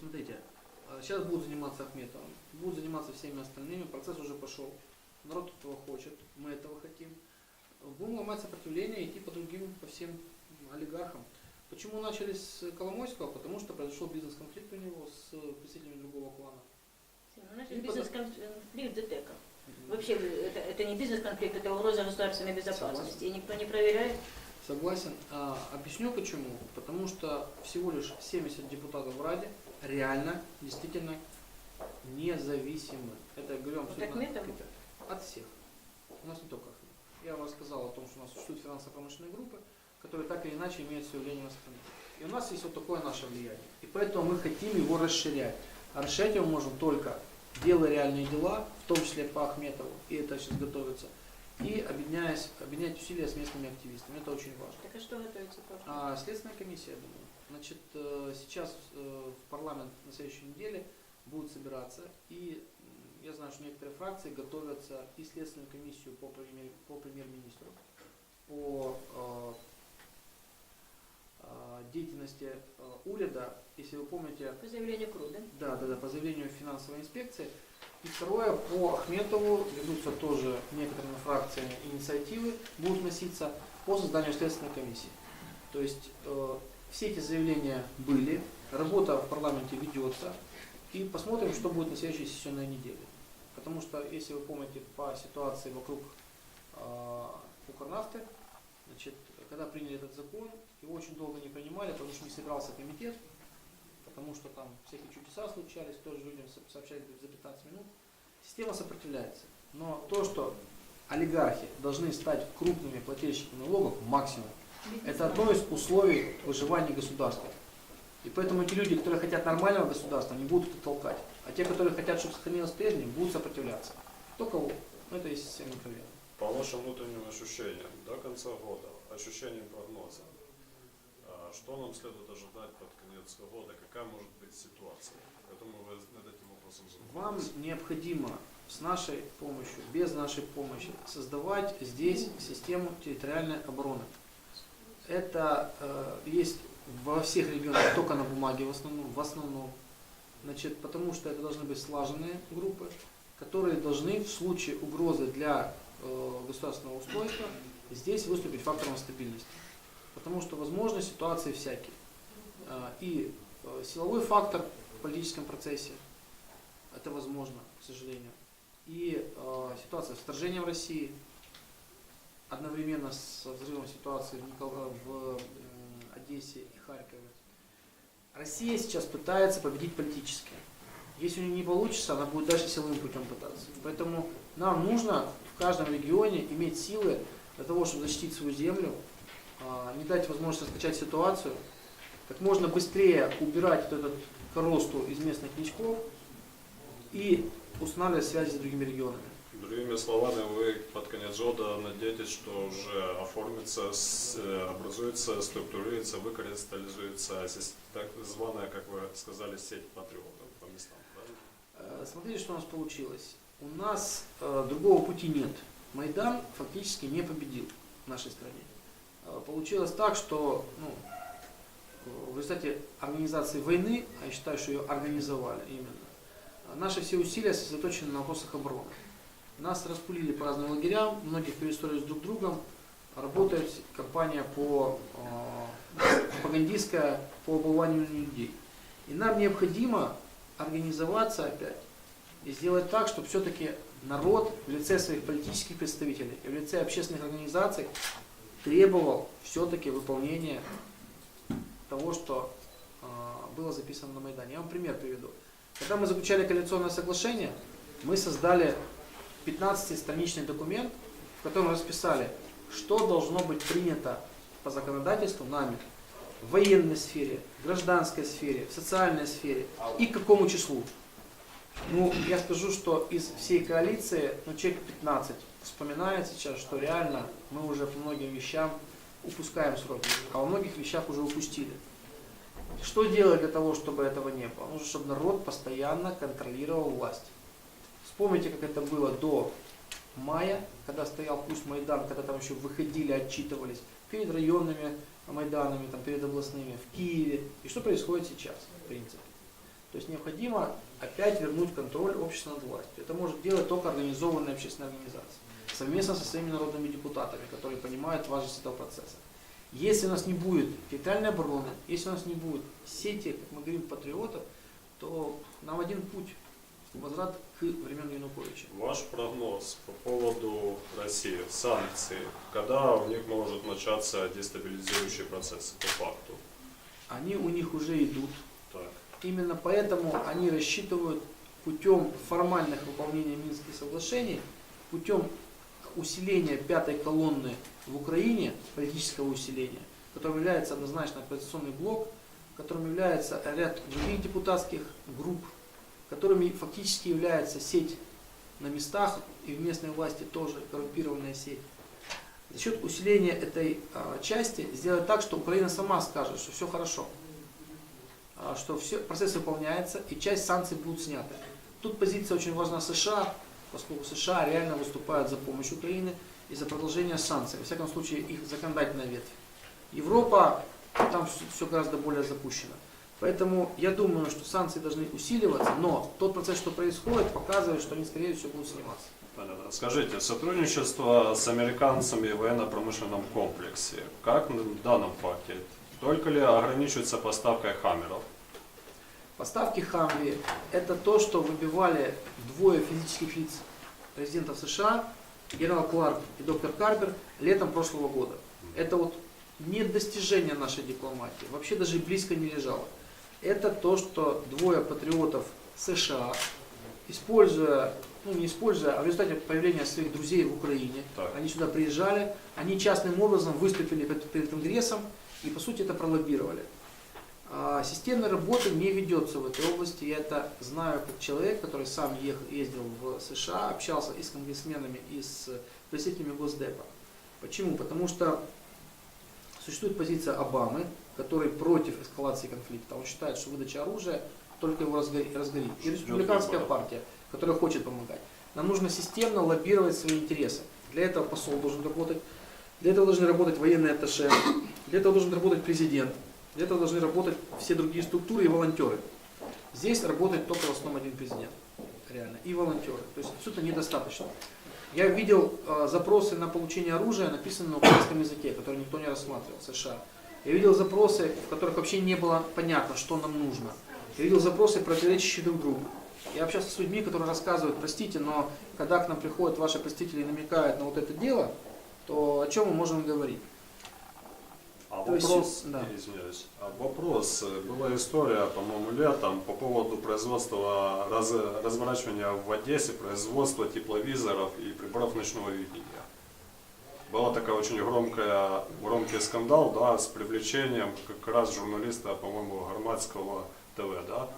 Смотрите, а, сейчас будут заниматься Ахметовым, будут заниматься всеми остальными, процесс уже пошел. Народ этого хочет, мы этого хотим. Будем ломать сопротивление, идти по другим, по всем олигархам. Почему начали с Коломойского? Потому что произошел бизнес-конфликт у него с представителями другого клана. У нас И есть потом- бизнес-конфликт ДТЭКа. Вообще, это, это не бизнес-конфликт, это угроза государственной безопасности. И никто не проверяет. Согласен. А, объясню почему. Потому что всего лишь 70 депутатов в Раде реально, действительно независимы. Это говорю абсолютно. От всех. У нас не только Ахмед. Я вам рассказал о том, что у нас существуют финансово-промышленные группы, которые так или иначе имеют свое влияние на страну. И у нас есть вот такое наше влияние. И поэтому мы хотим его расширять. А расширять его можем только делая реальные дела, в том числе по Ахметову, и это сейчас готовится, и объединяясь, объединять усилия с местными активистами. Это очень важно. Так а что готовится тоже? А, Следственная комиссия, я думаю. Значит, э, сейчас э, в парламент на следующей неделе будут собираться, и я знаю, что некоторые фракции готовятся и следственную комиссию по, премьер- по премьер-министру, по э, деятельности УРЕДа, если вы помните, По заявлению КРУ, да? да, да, да, по заявлению финансовой инспекции. И второе, по Ахметову ведутся тоже некоторыми фракциями инициативы, будут носиться по созданию следственной комиссии. То есть э, все эти заявления были, работа в парламенте ведется, и посмотрим, что будет на следующей сессионной неделе. Потому что, если вы помните, по ситуации вокруг э, Укрнафты, значит, когда приняли этот закон, его очень долго не принимали, потому что не собирался комитет, потому что там всякие чудеса случались, тоже людям со- сообщали за 15 минут. Система сопротивляется. Но то, что олигархи должны стать крупными плательщиками налогов, максимум, это одно из условий выживания государства. И поэтому те люди, которые хотят нормального государства, не будут это толкать. А те, которые хотят, чтобы сохранилось прежним, будут сопротивляться. Кто кого? Ну, это есть всем откровенно. По вашим внутренним ощущениям, до конца года, ощущениям прогноза, а, что нам следует ожидать под конец года, какая может быть ситуация? Я думаю, вы над этим вопросом Вам задумались. необходимо с нашей помощью, без нашей помощи создавать здесь систему территориальной обороны. Это э, есть во всех регионах только на бумаге в основном, в основном. Значит, потому что это должны быть слаженные группы, которые должны в случае угрозы для э, государственного устройства здесь выступить фактором стабильности. Потому что возможны ситуации всякие. Э, и э, силовой фактор в политическом процессе, это возможно, к сожалению. И э, ситуация с вторжением России одновременно с взрывом ситуации в, Никол- в м, Одессе и Харькове. Россия сейчас пытается победить политически. Если у нее не получится, она будет дальше силовым путем пытаться. Поэтому нам нужно в каждом регионе иметь силы для того, чтобы защитить свою землю, а, не дать возможность раскачать ситуацию, как можно быстрее убирать вот этот коросту из местных ничков и устанавливать связи с другими регионами. Другими словами, вы под конец года надеетесь, что уже оформится, э, образуется, структурируется, выкристаллизуется так званая, как вы сказали, сеть патриотов по местам, правильно? Э, Смотрите, что у нас получилось. У нас э, другого пути нет. Майдан фактически не победил в нашей стране. Э, получилось так, что ну, в результате организации войны, а я считаю, что ее организовали именно, наши все усилия сосредоточены на вопросах обороны. Нас распулили по разным лагерям, многих перестроились друг другом. Работает компания по э, пропагандистская по обыванию людей. И нам необходимо организоваться опять и сделать так, чтобы все-таки народ в лице своих политических представителей и в лице общественных организаций требовал все-таки выполнения того, что э, было записано на Майдане. Я вам пример приведу. Когда мы заключали коалиционное соглашение, мы создали 15-страничный документ, в котором расписали, что должно быть принято по законодательству нами в военной сфере, в гражданской сфере, в социальной сфере и к какому числу. Ну, я скажу, что из всей коалиции, ну, человек 15 вспоминает сейчас, что реально мы уже по многим вещам упускаем сроки, а во многих вещах уже упустили. Что делать для того, чтобы этого не было? Нужно, чтобы народ постоянно контролировал власть. Вспомните, как это было до мая, когда стоял пусть Майдан, когда там еще выходили, отчитывались перед районными Майданами, там, перед областными, в Киеве. И что происходит сейчас, в принципе. То есть необходимо опять вернуть контроль общества над властью. Это может делать только организованная общественная организация, совместно со своими народными депутатами, которые понимают важность этого процесса. Если у нас не будет территориальной обороны, если у нас не будет сети, как мы говорим, патриотов, то нам один путь – возврат к времен Януковича. Ваш прогноз по поводу России, санкций, когда у них может начаться дестабилизирующий процесс по факту? Они у них уже идут. Так. Именно поэтому они рассчитывают путем формальных выполнения Минских соглашений, путем усиления пятой колонны в Украине, политического усиления, которым является однозначно оппозиционный блок, которым является ряд других депутатских групп, которыми фактически является сеть на местах и в местной власти тоже коррумпированная сеть. За счет усиления этой а, части сделать так, что Украина сама скажет, что все хорошо а, что все, процесс выполняется и часть санкций будут сняты. Тут позиция очень важна США, поскольку США реально выступают за помощь Украины и за продолжение санкций, во всяком случае их законодательная ветвь. Европа, там все гораздо более запущено. Поэтому я думаю, что санкции должны усиливаться, но тот процесс, что происходит, показывает, что они, скорее всего, будут сниматься. Понятно. Скажите, сотрудничество с американцами в военно-промышленном комплексе, как в данном факте? Только ли ограничивается поставкой хаммеров? Поставки Хамви – это то, что выбивали двое физических лиц президентов США, генерал Кларк и доктор Карбер, летом прошлого года. Это вот не достижение нашей дипломатии, вообще даже близко не лежало. Это то, что двое патриотов США, используя, ну не используя, а в результате появления своих друзей в Украине, Так. они сюда приезжали, они частным образом выступили перед, перед Конгрессом и по сути это пролоббировали. А, Системной работы не ведется в этой области. Я это знаю как человек, который сам ездил в США, общался и с конгрессменами, и с представителями Госдепа. Почему? Потому что существует позиция Обамы, который против эскалации конфликта. Он считает, что выдача оружия только его разгорит. И республиканская партия, которая хочет помогать. Нам нужно системно лоббировать свои интересы. Для этого посол должен работать, для этого должны работать военные атташе, для этого должен работать президент, для этого должны работать все другие структуры и волонтеры. Здесь работает только в основном один президент, реально, и волонтеры. То есть абсолютно недостаточно. Я видел э, запросы на получение оружия, написанные на украинском языке, которые никто не рассматривал США. Я видел запросы, в которых вообще не было понятно, что нам нужно. Я видел запросы, противоречащие друг другу. Я общался с людьми, которые рассказывают, простите, но когда к нам приходят ваши представители и намекают на вот это дело, то о чем мы можем говорить? А То есть, вопрос, да. извиняюсь, а вопрос, э, была история, по-моему, летом по поводу производства, раз- разворачивания в Одессе, производства тепловизоров и приборов ночного видения. Была такая очень громкая, громкий скандал, да, с привлечением как раз журналиста, по-моему, Громадского ТВ, да?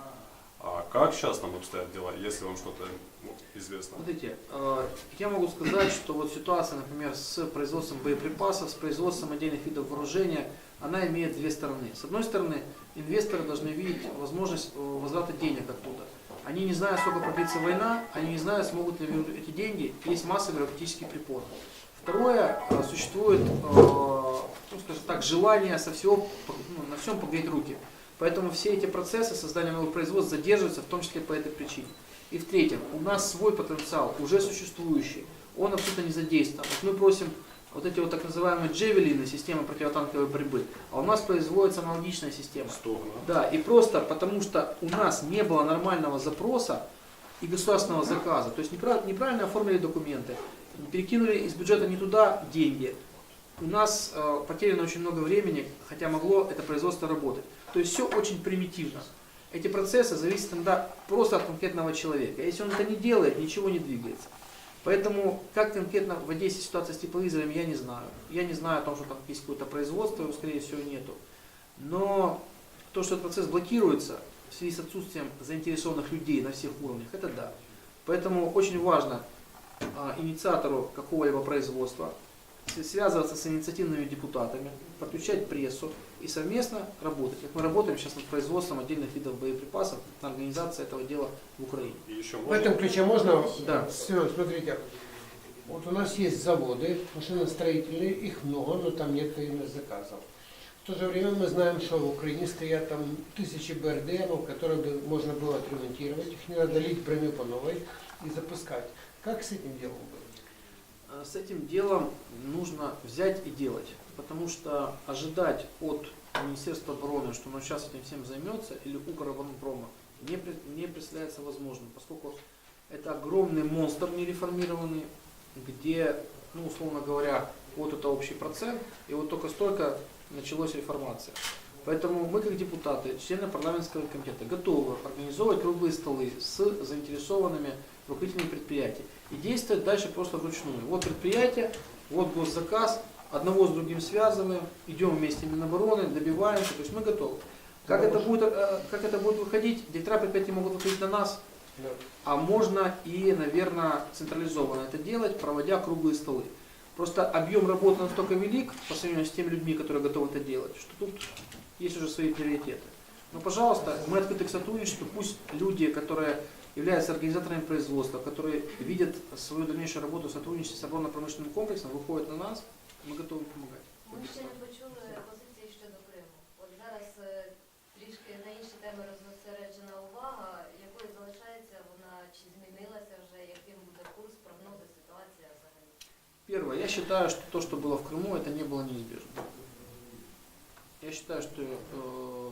А как сейчас там обстоят дела, если вам что-то ну, известно? Смотрите, э, я могу сказать, что вот ситуация, например, с производством боеприпасов, с производством отдельных видов вооружения, она имеет две стороны. С одной стороны, инвесторы должны видеть возможность э, возврата денег оттуда. Они не знают, сколько продлится война, они не знают, смогут ли вернуть эти деньги, есть массовый эротический припор. Второе, э, существует, э, ну, скажем так, желание со всего, ну, на всем погреть руки. Поэтому все эти процессы создания новых производств задерживаются, в том числе по этой причине. И в-третьих, у нас свой потенциал, уже существующий, он абсолютно не задействован. Вот мы просим вот эти вот так называемые джевелины, системы противотанковой борьбы, а у нас производится аналогичная система. Стогна. Да, и просто потому что у нас не было нормального запроса и государственного заказа, то есть неправ- неправильно оформили документы, перекинули из бюджета не туда деньги, у нас э, потеряно очень много времени, хотя могло это производство работать. То есть все очень примитивно. Эти процессы зависят иногда просто от конкретного человека. Если он это не делает, ничего не двигается. Поэтому, как конкретно в Одессе ситуация с тепловизорами, я не знаю. Я не знаю о том, что там есть какое-то производство, его, скорее всего, нету. Но то, что этот процесс блокируется в связи с отсутствием заинтересованных людей на всех уровнях, это да. Поэтому очень важно а, инициатору какого-либо производства связываться с инициативными депутатами, подключать прессу и совместно работать. Как мы работаем сейчас над производством отдельных видов боеприпасов, на организации этого дела в Украине. И еще В этом ключе можно? Да. Семен, смотрите. Вот у нас есть заводы машиностроительные, их много, но там нет военных заказов. В то же время мы знаем, что в Украине стоят там тысячи БРДМов, которые бы можно было отремонтировать. Их не надо лить броню по новой и запускать. Как с этим делом быть? Э, С этим делом нужно взять и делать, потому что ожидать от Министерства обороны, что оно сейчас этим всем займется, или Укроборонпрома, не, не представляется возможным, поскольку это огромный монстр нереформированный, где, ну, условно говоря, вот это общий процент, и вот только столько началась реформация. Поэтому мы, как депутаты, члены парламентского комитета, готовы организовывать круглые столы с заинтересованными руководителями предприятий и действовать дальше просто вручную. Вот предприятие, вот госзаказ, одного с другим связываем, идем вместе Минобороны, добиваемся, то есть мы готовы. Как это будет, э, как это будет выходить, директора предприятий могут выходить на нас, Да. а можно и, наверное, централизованно это делать, проводя круглые столы. Просто объем работы настолько велик по сравнению с теми людьми, которые готовы это делать, что тут есть уже свои приоритеты. Но, пожалуйста, мы открыты к сотрудничеству, пусть люди, которые являются организаторами производства, которые видят свою дальнейшую работу в сотрудничестве с оборонно-промышленным комплексом, выходят на нас, мы готовы помогать. Ми ще не почули позиції щодо Криму. От зараз е, трішки на інші теми розосереджена увага, якою залишається вона, чи змінилася вже, яким буде курс, прогнози, ситуація взагалі? Первое, я считаю, что то, что было в Крыму, это не было неизбежно. Я считаю, что э,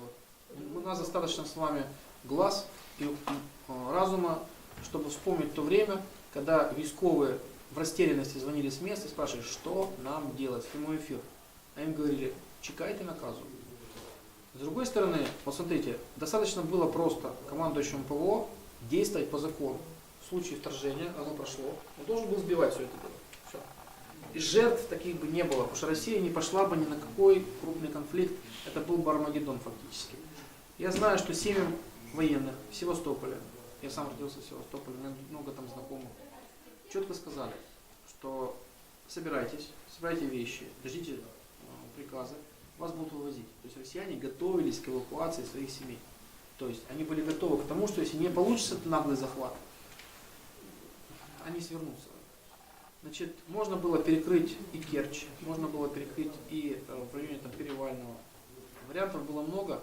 у нас достаточно с вами глаз и э, разума, чтобы вспомнить то время, когда військовые в растерянности звонили с места и спрашивали, что нам делать, прямой эфир. А им говорили, чекайте наказу. С другой стороны, посмотрите, достаточно было просто командующему ПВО действовать по закону. В случае вторжения, оно прошло, он должен был сбивать все это дело. Всё. И жертв таких бы не было, потому что Россия не пошла бы ни на какой крупный конфликт. Это был бы Армагеддон фактически. Я знаю, что семьям военных в Севастополе, я сам родился в Севастополе, у меня много там знакомых, четко сказали, что собирайтесь, собирайте вещи, ждите э, приказы, вас будут вывозить. То есть россияне готовились к эвакуации своих семей. То есть они были готовы к тому, что если не получится этот наглый захват, они свернутся. Значит, можно было перекрыть и Керчь, можно было перекрыть и э, в районе там, Перевального. Вариантов было много,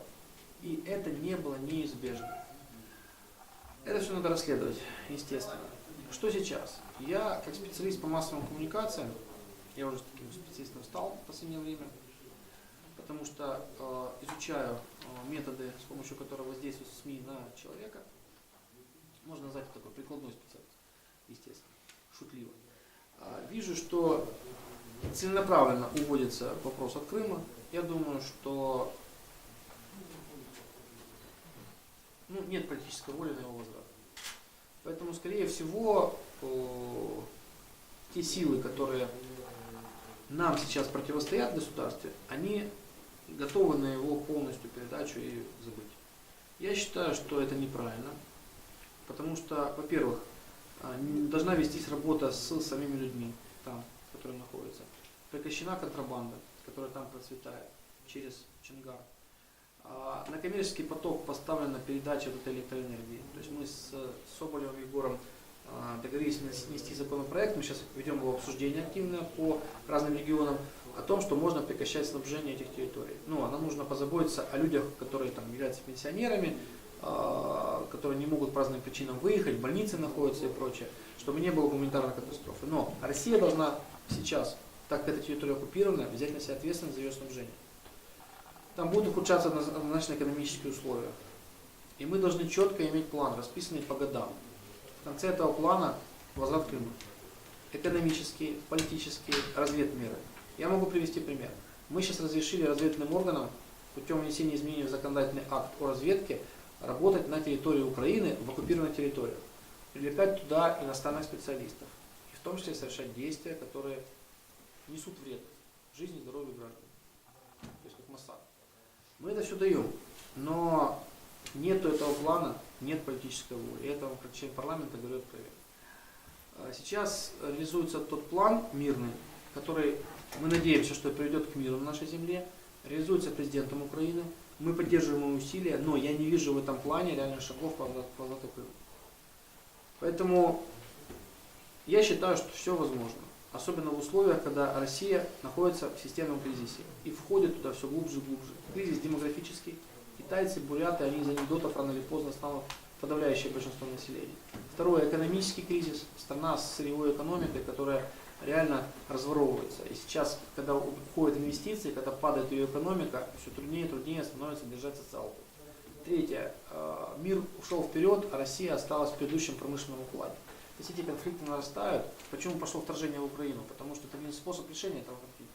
и это не было неизбежно. Это все надо расследовать, естественно. Что сейчас? Я, как специалист по массовым коммуникациям, я уже таким специалистом стал в последнее время, потому что э, изучаю э, методы, с помощью которых воздействуют СМИ на человека. Можно назвать это такой прикладной специалист, естественно, шутливо. А, Вижу, что целенаправленно уводится вопрос от Крыма. Я думаю, что ну, нет политической воли на его возврат. Поэтому, скорее всего, те силы, которые нам сейчас противостоят в государстве, они готовы на его полностью передачу и забыть. Я считаю, что это неправильно, потому что, во-первых, а, должна вестись работа с самими людьми там, которые находятся. Прекращена контрабанда, которая там процветает через Чингар. А, На коммерческий поток поставлена передача этой электроэнергии. То есть мы с Соболевым Егором а, договорились нес- нести законопроект, мы сейчас ведем его обсуждение активное по разным регионам, о том, что можно прекращать снабжение этих территорий. Ну, а нам нужно позаботиться о людях, которые там являются пенсионерами, которые не могут по разным причинам выехать, в больнице находятся и прочее, чтобы не было гуманитарной катастрофы. Но Россия должна сейчас, так как эта территория оккупирована, взять на себя ответственность за ее снабжение. Там будут ухудшаться однозначно экономические условия. И мы должны четко иметь план, расписанный по годам. В конце этого плана возврат Крыма. Экономические, политические, разведмеры. Я могу привести пример. Мы сейчас разрешили разведывательным органам путем внесения изменений в законодательный акт о разведке работать на территории Украины, в оккупированной территории. Привлекать туда иностранных специалистов. И в том числе совершать действия, которые несут вред жизни и здоровью граждан. То есть как МОСАД. Мы это все даем, но нет этого плана, нет политической воли. Это вам как член парламента говорю откровенно. А Сейчас реализуется тот план мирный, который мы надеемся, что приведет к миру на нашей земле, реализуется президентом Украины. Мы поддерживаем его усилия, но я не вижу в этом плане реальных шагов по возврату. Поэтому я считаю, что все возможно. Особенно в условиях, когда Россия находится в системном кризисе и входит туда все глубже и глубже. Кризис демографический. Китайцы, буряты, они из анекдотов рано или поздно станут подавляющее большинство населения. Второе, экономический кризис. Страна с сырьевой экономикой, которая реально разворовывается. И сейчас, когда уходят инвестиции, когда падает ее экономика, все труднее и труднее становится держать социалку. Третье. э, Мир ушел вперед, а Россия осталась в предыдущем промышленном укладе. Если эти конфликты нарастают, почему пошло вторжение в Украину? Потому что это один способ решения этого конфликта.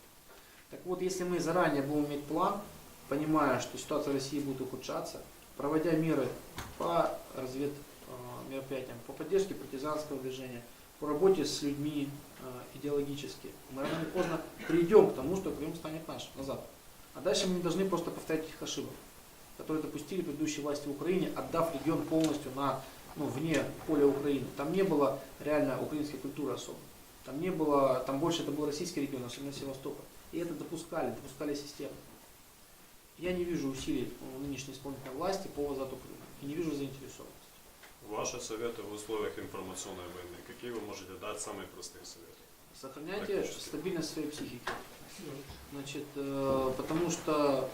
Так вот, если мы заранее будем иметь план, понимая, что ситуация в России будет ухудшаться, проводя меры по развед э, мероприятиям, по поддержке партизанского движения, по работе с людьми э, идеологически, мы рано или поздно придем к тому, что Крым станет наш, назад. А дальше мы не должны просто повторять этих ошибок, которые допустили предыдущие власти в Украине, отдав регион полностью на, ну, вне поля Украины. Там не было реально украинской культуры особо. Там не было, там больше это был российский регион, особенно Севастополь. И это допускали, допускали систему. Я не вижу усилий у нынешней исполнительной власти по возврату Крыма. И не вижу заинтересованности. Ваши советы в условиях информационной войны, какие вы можете дать самые простые советы? Сохраняйте стабильность своей психики. Значит, э, потому что,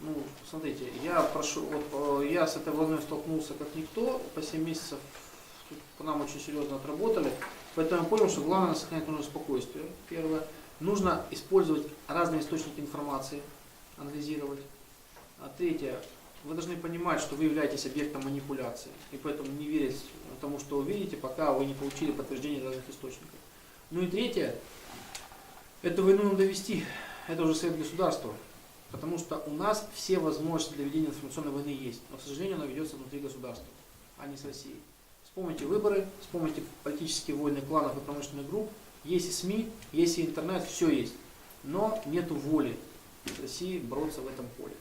ну, смотрите, я прошу, вот э, я с этой волной столкнулся как никто, по 7 месяцев по нам очень серьезно отработали, поэтому я понял, что главное сохранять нужно спокойствие, первое. Нужно использовать разные источники информации, анализировать. А третье, вы должны понимать, что вы являетесь объектом манипуляции, и поэтому не верить тому, что вы видите, пока вы не получили подтверждение разных источников. Ну и третье, эту войну надо довести, это уже совет государства, потому что у нас все возможности для ведения информационной войны есть, но, к сожалению, она ведется внутри государства, а не с Россией. Вспомните выборы, вспомните политические войны кланов и промышленных групп, есть и СМИ, есть и интернет, все есть, но нету воли России бороться в этом поле.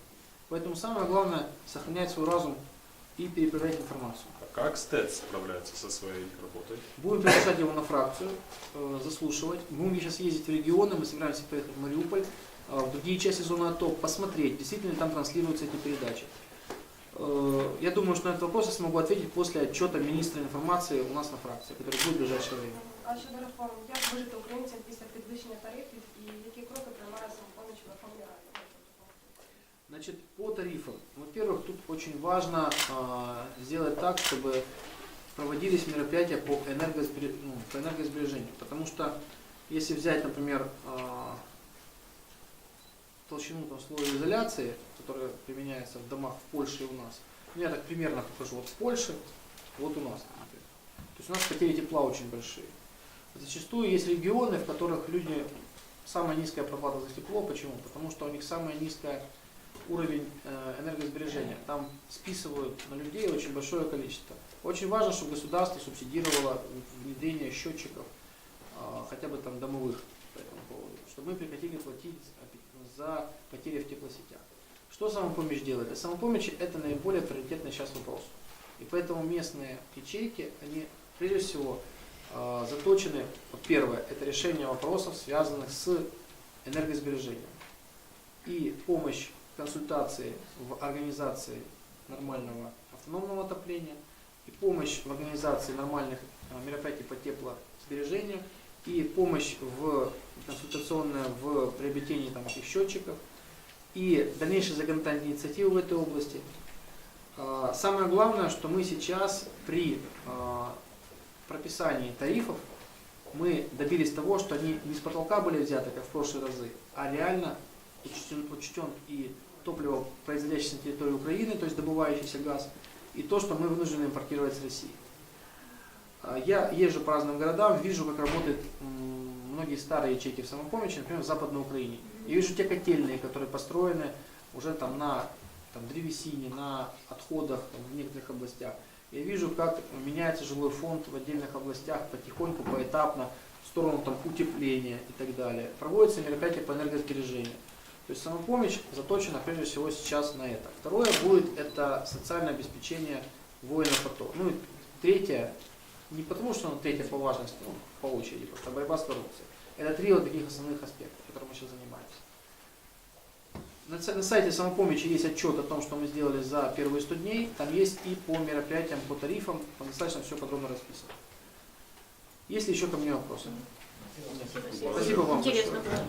Поэтому самое главное сохранять свой разум и перепроверять информацию. А как СТЭЦ справляется со своей работой? Будем приглашать его на фракцию, э, заслушивать. Будем сейчас ездить в регионы, мы собираемся поехать в Мариуполь, в другие части зоны АТО, посмотреть, действительно ли там транслируются эти передачи. Э, Я думаю, что на этот вопрос я смогу ответить после отчета министра информации у нас на фракции, который будет в ближайшее время. А щодо реформ, як вижити українцям після підвищення тарифів і які кроки приймає самопоміч в Верховній Раді? Значит, по тарифам. Во-первых, тут очень важно а, сделать так, чтобы проводились мероприятия по, энергосбере- ну, по энергосбережению. Потому что если взять, например, а, толщину там, слоя изоляции, которая применяется в домах в Польше и у нас, ну, я так примерно покажу, вот в Польше, вот у нас. например. То есть у нас потери тепла очень большие. Зачастую есть регионы, в которых люди самая низкая проплата за тепло. Почему? Потому что у них самая низкая уровень э, энергосбережения. Там списывают на людей очень большое количество. Очень важно, чтобы государство субсидировало внедрение счетчиков, э, хотя бы там домовых по этому поводу, чтобы мы прекратили платить за потери в теплосетях. Что самопомощь делает? Самопомощь это наиболее приоритетный сейчас вопрос. И поэтому местные ячейки, они прежде всего э, заточены, первое, это решение вопросов, связанных с энергосбережением. И помощь консультации в организации нормального автономного отопления, и помощь в организации нормальных э, мероприятий по теплосбережению, и помощь в консультационная в приобретении там, этих счетчиков, и дальнейшие законодательные инициативы в этой области. А, Самое главное, что мы сейчас при а, прописании тарифов мы добились того, что они не с потолка были взяты, как в прошлые разы, а реально учтен, учтен и топливо, производящееся на территории Украины, то есть добывающийся газ, и то, что мы вынуждены импортировать с России. А, Я езжу по разным городам, вижу, как работают м, многие старые ячейки в самопомощи, например, в Западной Украине. Я вижу те котельные, которые построены уже там на там, древесине, на отходах там, в некоторых областях. Я вижу, как меняется жилой фонд в отдельных областях потихоньку, поэтапно, в сторону там, утепления и так далее. Проводятся мероприятия по энергосбережению. То есть самопомощь заточена прежде всего сейчас на это. Второе будет это социальное обеспечение воинов АТО. Ну и третье, не потому что оно третье по важности, ну, по очереди, просто борьба с коррупцией. Это три вот таких основных аспекта, которыми мы сейчас занимаемся. На, сайте самопомощи есть отчет о том, что мы сделали за первые 100 дней. Там есть и по мероприятиям, по тарифам, там достаточно все подробно расписано. Есть ли еще ко мне вопросы? Спасибо. Спасибо вам. Интересно большое.